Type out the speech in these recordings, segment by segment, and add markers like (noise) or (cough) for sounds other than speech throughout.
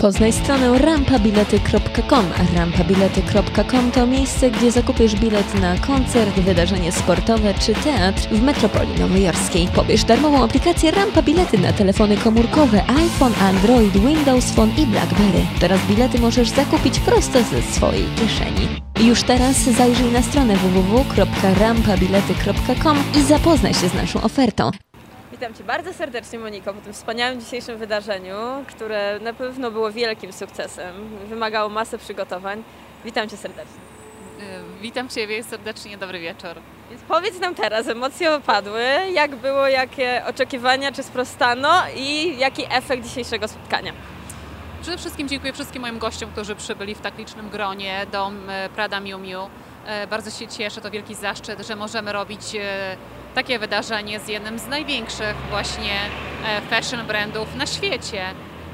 Poznaj stronę rampabilety.com. Rampabilety.com to miejsce, gdzie zakupisz bilet na koncert, wydarzenie sportowe czy teatr w metropolii nowojorskiej. Pobierz darmową aplikację Rampa Bilety na telefony komórkowe iPhone, Android, Windows Phone i BlackBerry. Teraz bilety możesz zakupić prosto ze swojej kieszeni. Już teraz zajrzyj na stronę www.rampabilety.com i zapoznaj się z naszą ofertą. Witam Cię bardzo serdecznie, Moniko, po tym wspaniałym dzisiejszym wydarzeniu, które na pewno było wielkim sukcesem, wymagało masę przygotowań. Witam Cię serdecznie. Y, Witam Ciebie serdecznie, dobry wieczór. Więc powiedz nam teraz, emocje opadły, jak było, jakie oczekiwania, czy sprostano i jaki efekt dzisiejszego spotkania? Przede wszystkim dziękuję wszystkim moim gościom, którzy przybyli w tak licznym gronie, dom e, Prada Miu Miu. E, Bardzo się cieszę, to wielki zaszczyt, że możemy robić takie wydarzenie z jednym z największych właśnie e, fashion brandów na świecie.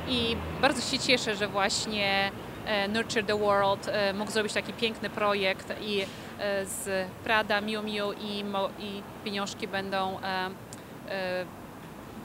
I bardzo się cieszę, że właśnie e, Nurture the World e, mógł zrobić taki piękny projekt i z Prada, Miu Miu i, i pieniążki będą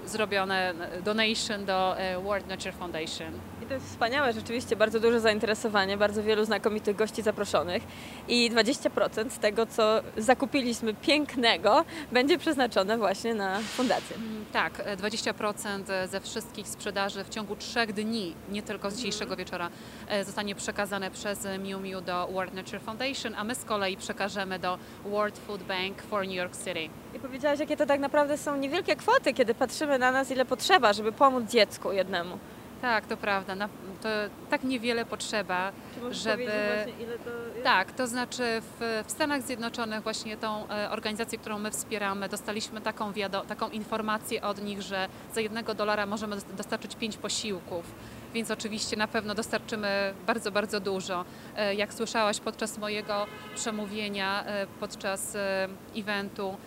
zrobione donation do World Nature Foundation. To jest wspaniałe, rzeczywiście bardzo duże zainteresowanie, bardzo wielu znakomitych gości zaproszonych i 20% tego, co zakupiliśmy pięknego, będzie przeznaczone właśnie na fundację. Mm, Tak, e, 20% ze wszystkich sprzedaży w ciągu trzech dni, nie tylko z dzisiejszego wieczora, e, zostanie przekazane przez Miu Miu do World Nature Foundation, a my z kolei przekażemy do World Food Bank for New York City. I powiedziałaś, jakie to tak naprawdę są niewielkie kwoty, kiedy patrzymy na nas, ile potrzeba, żeby pomóc dziecku jednemu. Tak, to prawda. Na, to tak niewiele potrzeba, Czy żeby... właśnie, ile to jest? Tak, to znaczy w, w Stanach Zjednoczonych właśnie tą e, organizację, którą my wspieramy, dostaliśmy taką, wiado- taką informację od nich, że za jednego dolara możemy dos- dostarczyć pięć posiłków. Więc oczywiście na pewno dostarczymy bardzo, bardzo dużo. E, Jak słyszałaś podczas mojego przemówienia, e, podczas e, eventu,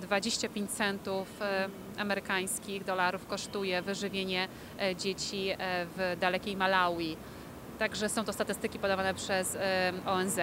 25 centów e, amerykańskich dolarów kosztuje wyżywienie e, dzieci e, w dalekiej Malawi. Także są to statystyki podawane przez e, ONZ.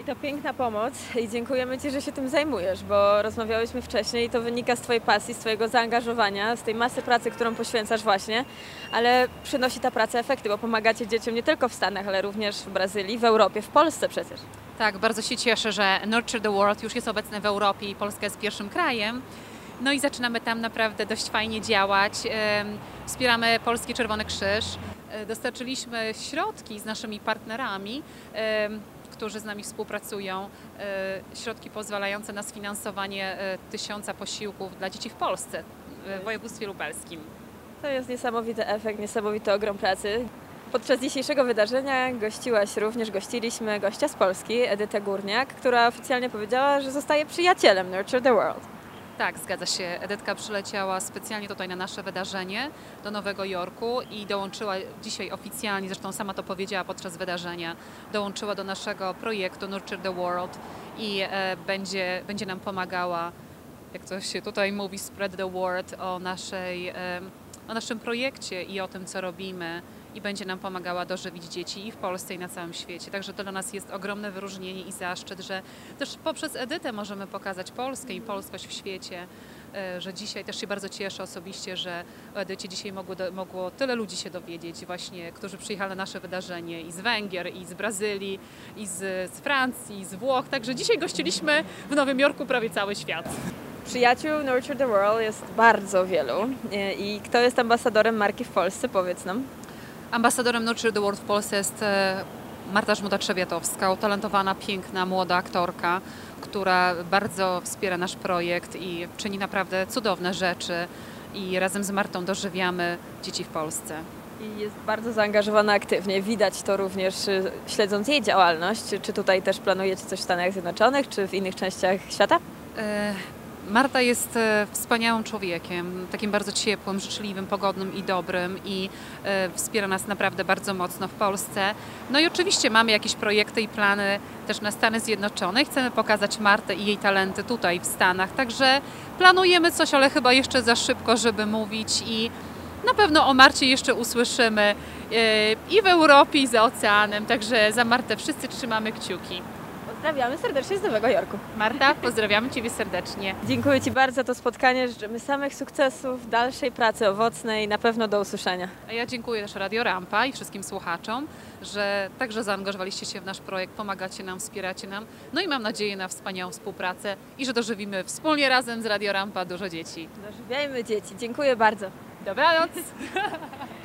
I to piękna pomoc i dziękujemy Ci, że się tym zajmujesz, bo rozmawiałyśmy wcześniej i to wynika z Twojej pasji, z Twojego zaangażowania, z tej masy pracy, którą poświęcasz właśnie, ale przynosi ta praca efekty, bo pomagacie dzieciom nie tylko w Stanach, ale również w Brazylii, w Europie, w Polsce przecież. Tak, bardzo się cieszę, że Nurture the World już jest obecny w Europie i Polska jest pierwszym krajem. No i zaczynamy tam naprawdę dość fajnie działać. Wspieramy Polski Czerwony Krzyż. E, Dostarczyliśmy środki z naszymi partnerami, którzy z nami współpracują, e, środki pozwalające na sfinansowanie e, tysiąca posiłków dla dzieci w Polsce, w województwie lubelskim. To jest niesamowity efekt, niesamowity ogrom pracy. Podczas dzisiejszego wydarzenia gościłaś również, gościliśmy gościa z Polski, Edytę Górniak, która oficjalnie powiedziała, że zostaje przyjacielem Nurture the World. Tak, zgadza się. Edytka przyleciała specjalnie tutaj na nasze wydarzenie do Nowego Jorku i dołączyła dzisiaj oficjalnie, zresztą sama to powiedziała podczas wydarzenia, dołączyła do naszego projektu Nurture the World i e, będzie, będzie nam pomagała, jak to się tutaj mówi, spread the word o, naszej, e, o naszym projekcie i o tym, co robimy. I będzie nam pomagała dożywić dzieci i w Polsce, i na całym świecie. Także to dla nas jest ogromne wyróżnienie i zaszczyt, że też poprzez Edytę możemy pokazać Polskę i polskość w świecie. E, Że dzisiaj też się bardzo cieszę osobiście, że o Edycie dzisiaj mogło, mogło tyle ludzi się dowiedzieć, właśnie, którzy przyjechali na nasze wydarzenie i z Węgier, i z Brazylii, i z, z Francji, i z Włoch. Także dzisiaj gościliśmy w Nowym Jorku prawie cały świat. Przyjaciół Nurture the World jest bardzo wielu. E, I kto jest ambasadorem marki w Polsce? Powiedz nam. Ambasadorem Nurture the World w Polsce jest e, Marta Żmuda-Trzewiatowska, utalentowana, piękna, młoda aktorka, która bardzo wspiera nasz projekt i czyni naprawdę cudowne rzeczy. I razem z Martą dożywiamy dzieci w Polsce. I jest bardzo zaangażowana aktywnie. Widać to również y, śledząc jej działalność. Czy tutaj też planujecie coś w Stanach Zjednoczonych, czy w innych częściach świata? Marta jest e, wspaniałym człowiekiem, takim bardzo ciepłym, życzliwym, pogodnym i dobrym i e, wspiera nas naprawdę bardzo mocno w Polsce. No i oczywiście mamy jakieś projekty i plany też na Stany Zjednoczone. Chcemy pokazać Martę i jej talenty tutaj w Stanach, także planujemy coś, ale chyba jeszcze za szybko, żeby mówić i na pewno o Marcie jeszcze usłyszymy e, i w Europie, i za oceanem, także za Martę wszyscy trzymamy kciuki. Pozdrawiamy serdecznie z Nowego Jorku. Marta, pozdrawiamy Ciebie serdecznie. Dziękuję Ci bardzo za to spotkanie. Życzymy samych sukcesów, dalszej pracy owocnej i na pewno do usłyszenia. A ja dziękuję też Radio Rampa i wszystkim słuchaczom, że także zaangażowaliście się w nasz projekt, pomagacie nam, wspieracie nam. No i mam nadzieję na wspaniałą współpracę i że dożywimy wspólnie razem z Radio Rampa dużo dzieci. Dożywiajmy dzieci. Dziękuję bardzo. Dobranoc! (laughs)